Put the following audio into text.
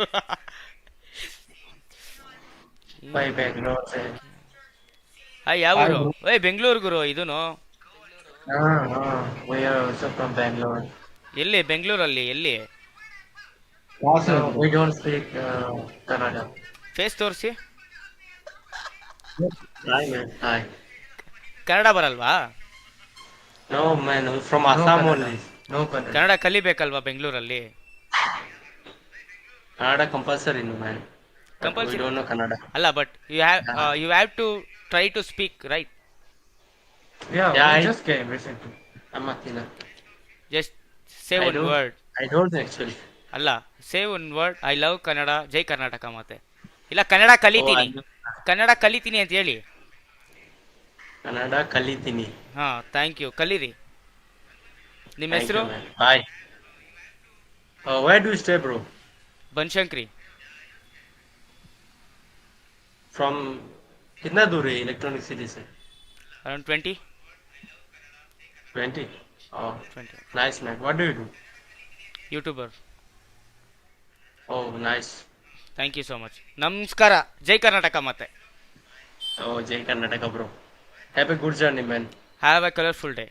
By ಯಾವ ಊರು ಏ ಬೆಂಗಳೂರು ಗುರು ಇದೂನು? ಎಲ್ಲಿ ಬೆಂಗಳೂರಲ್ಲಿ ಎಲ್ಲಿ? ಕನ್ನಡ ಫೇಸ್ ತೋರಿಸಿ. ಕನ್ನಡ ಬರಲ್ವಾ? ಫ್ರಮ್ ಕನ್ನಡ ಕಲಿಬೇಕಲ್ವಾ ಬೆಂಗಳೂರಲ್ಲಿ? ಕನ್ನಡ ಕಂಪಲ್ಸರಿ ಕನ್ನಡ. ಅಲ್ಲ but you have you have to try to speak right ಅಲ್ಲ say one word I love Kannada Jai Karnataka ಮತ್ತೆ. ಇಲ್ಲ ಕನ್ನಡ ಕಲಿತೀನಿ. ಕನ್ನಡ ಕಲಿತೀನಿ ಅಂತ ಹೇಳಿ. ಕನ್ನಡ ಕಲಿತೀನಿ. ಹಾ ಥ್ಯಾಂಕ್ ಯು ಕಲೀರಿ. ನಿಮ್ಮ ಹೆಸರು? Bye why do stay bro do you stay, bro? Banashankari From कितना दूर है इलेक्ट्रॉनिक सिटी से around twenty 20 oh twenty nice man what do you do YouTuber oh nice thank you so much ನಮಸ್ಕಾರ ಜೈ ಕರ್ನಾಟಕ ಮತ್ತೆ oh jai karnataka bro have a good journey man have a colourful day